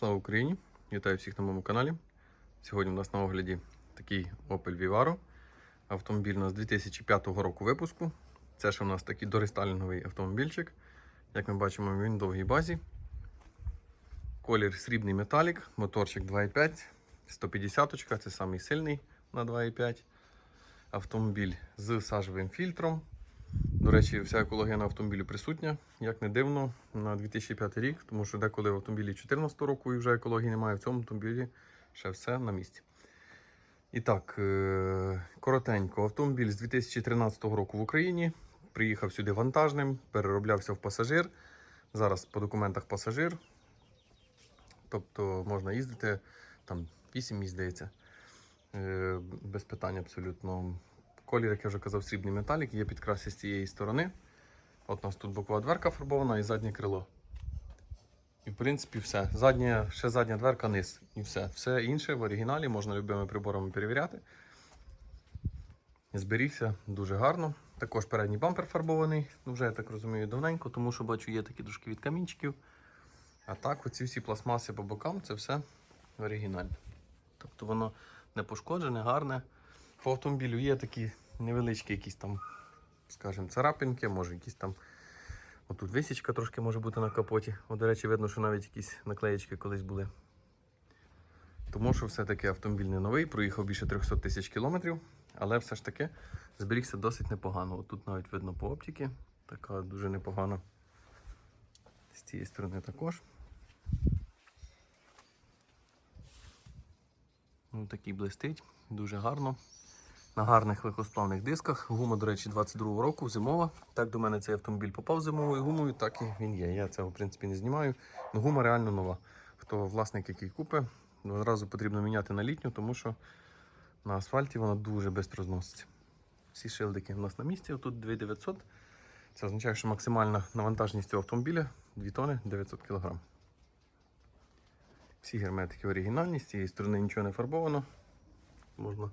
Слава Україні! Вітаю всіх на моєму каналі. Сьогодні у нас на огляді такий Opel Vivaro. Автомобіль у нас 2005 року випуску. Це ще у нас такий дорестайлінговий автомобільчик. Як ми бачимо, він в довгій базі. Колір срібний металік, моторчик 2.5, 150 це самий сильний на 2.5. Автомобіль з сажевим фільтром. До речі, вся екологія на автомобілі присутня, як не дивно, на 2005 рік, тому що деколи в автомобілі 2014 року і вже екології немає, в цьому автомобілі ще все на місці. І так, е, коротенько, автомобіль з 2013 року в Україні. Приїхав сюди вантажним, перероблявся в пасажир. Зараз по документах пасажир. Тобто можна їздити там 8 місць, здається. Е, Без питань абсолютно. Колір, як я вже казав, срібний металік, є підкраси з цієї сторони. От у нас тут бокова дверка фарбована і заднє крило. І в принципі все. Задня, ще задня дверка низ. І все. Все інше в оригіналі можна любими приборами перевіряти. Зберігся дуже гарно. Також передній бампер фарбований, ну вже я так розумію, давненько, тому що бачу, є такі дужки від камінчиків. А так, оці всі пластмаси по бокам це все оригінальне. Тобто воно не пошкоджене, гарне. По автомобілю є такі невеличкі якісь там, скажімо, царапинки, може якісь там. Отут висічка трошки може бути на капоті. О, до речі, видно, що навіть якісь наклеєчки колись були. Тому що все-таки автомобіль не новий, проїхав більше 300 тисяч кілометрів, але все ж таки зберігся досить непогано. От тут навіть видно по оптиці, така дуже непогана. З цієї сторони також. Ну, такий блистить, дуже гарно. На гарних легкосплавних дисках. Гума, до речі, 22 року, зимова. Так до мене цей автомобіль попав зимовою гумою, так і він є. Я цього, в принципі, не знімаю. Ну, гума реально нова. Хто власник, який купить, одразу потрібно міняти на літню, тому що на асфальті вона дуже швидко зноситься. Всі шилдики у нас на місці, отут 2900. Це означає, що максимальна навантаженість цього автомобіля 2 тонни 900 кг. Всі герметики оригінальні, з цієї сторони нічого не фарбовано. Можна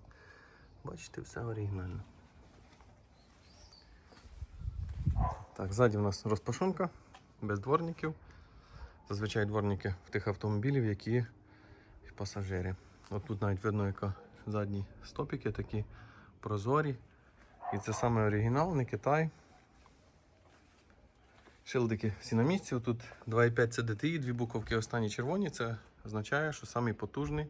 бачити, все оригінально. Так, ззаді у нас розпашонка без дворників. Зазвичай дворники в тих автомобілів, які пасажири. От тут навіть видно, яка задні стопіки такі прозорі. І це саме оригінал, не Китай. Шилдики всі на місці. Тут 2,5 CDTI, дві буковки останні червоні. Це означає, що самий потужний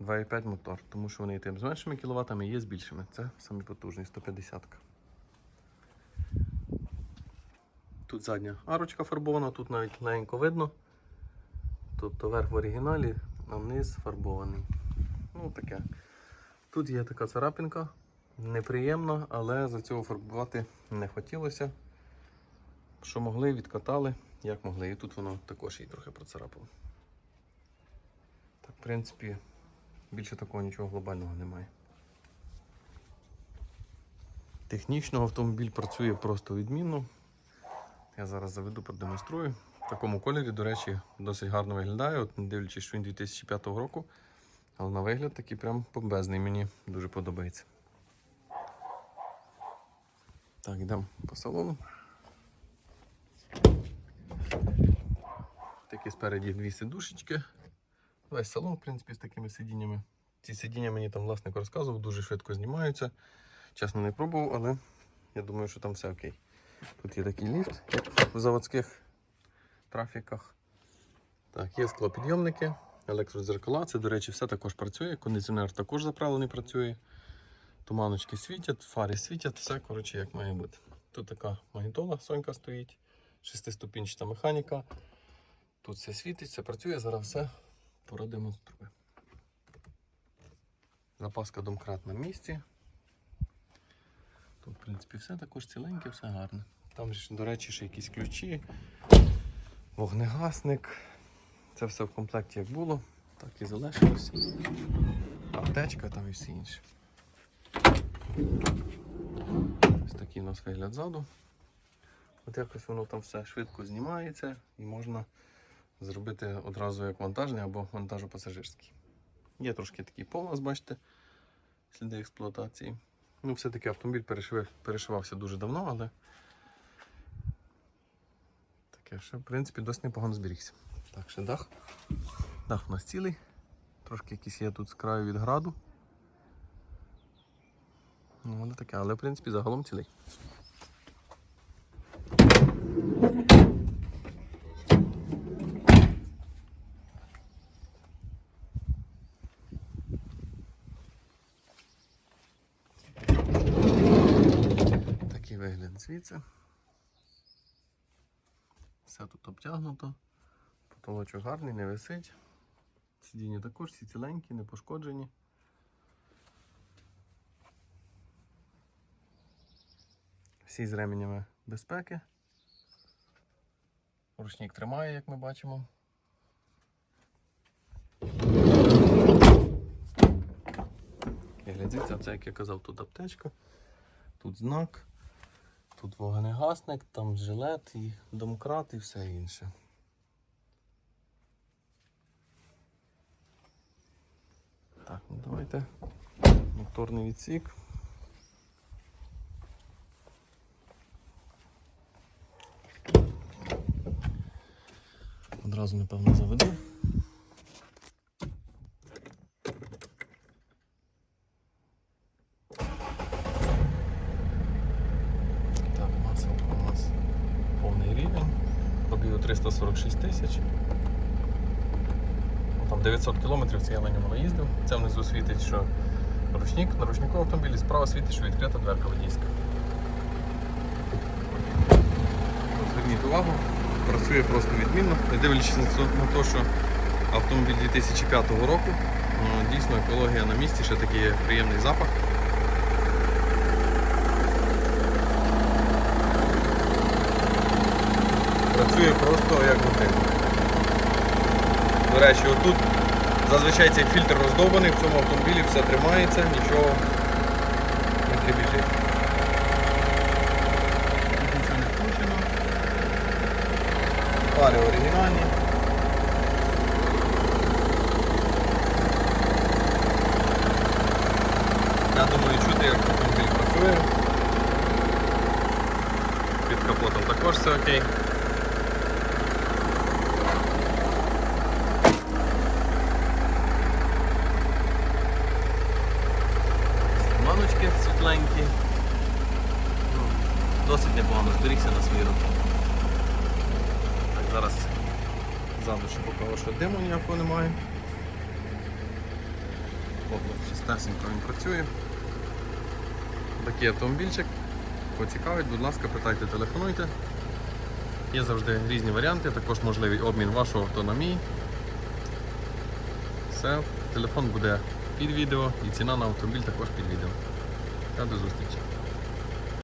2,5 мотор, тому що вони тим з меншими кіловатами, є з більшими. Це самий потужний 150. Тут задня арочка фарбована, тут навіть легенько видно. Тобто верх в оригіналі, а низ фарбований. Ну таке. Тут є така царапинка, неприємна, але за цього фарбувати не хотілося. Що могли, відкатали, як могли. І тут воно також її трохи процарапало. Так, в принципі, більше такого нічого глобального немає. Технічно автомобіль працює просто відмінно. Я зараз заведу, продемонструю. В такому кольорі, до речі, досить гарно виглядає, от не дивлячись, що він 2005 року. Але на вигляд такий прям бомбезний, мені дуже подобається. Так, йдемо по салону. Такі спереді дві сидушечки. Весь салон, в принципі, з такими сидіннями. Ці сидіння мені там власник розказував, дуже швидко знімаються. Чесно, не пробував, але я думаю, що там все окей. Тут є такий ліфт, як в заводських трафіках. Так, є склопідйомники, електродзеркала. Це, до речі, все також працює. Кондиціонер також заправлений працює. Туманочки світять, фари світять, все коротше, як має бути. Тут така магнітола, сонька стоїть, шестиступінчата механіка. Тут все світить, все працює, зараз все продемонструю. Запаска домкрат на місці. Тут, в принципі, все також ціленьке, все гарне. Там, до речі, ще якісь ключі, вогнегасник. Це все в комплекті як було, так і залишилося. Аптечка там і все інше. Ось такий у нас вигляд ззаду. От якось воно там все швидко знімається і можна зробити одразу як вантажний або вантажопасажирський. Є трошки такий пол, нас, бачите, сліди експлуатації. Ну, все-таки автомобіль перешив, перешивався дуже давно, але таке ще, в принципі, досить непогано зберігся. Так, ще дах. Дах у нас цілий. Трошки якийсь є тут з краю від граду. Ну, воно таке, але в принципі загалом цілий. Такий вигляд звідси. Все тут обтягнуто. Потолочок гарний, не висить. Сидіння також всі ціленькі, не пошкоджені. Всі з ременями безпеки. Ручник тримає, як ми бачимо. І глядіться, це, як я казав, тут аптечка, тут знак, тут вогнегасник, там жилет і домкрат і все інше. Так, ну давайте моторний відсік. Одразу, напевно, заведу. Так, маселка у нас повний рівень. Пробігу 346 тисяч. Ну, Там 900 кілометрів це я на ньому наїздив. Це внизу світить, що ручник, на ручнику автомобілі справа світить, що відкрита дверка водійська. Зверніть увагу, працює просто відмінно. Не дивлячись на те, що автомобіль 2005 року, ну, дійсно екологія на місці, ще такий приємний запах. Працює просто як годинник. До речі, отут зазвичай цей фільтр роздовбаний, в цьому автомобілі все тримається, нічого не включено. Пари оригінальні. Я думаю, чути, як автомобіль працює. Під капотом також все окей. Досить непогано зберігся на свої роки. Так, зараз ззаду ще покажу, що диму ніякого немає. Область чистесенько він працює. Такий автомобільчик. Поцікавить, будь ласка, питайте, телефонуйте. Є завжди різні варіанти, також можливий обмін вашого авто на мій. Все, телефон буде під відео і ціна на автомобіль також під відео. Та до зустрічі.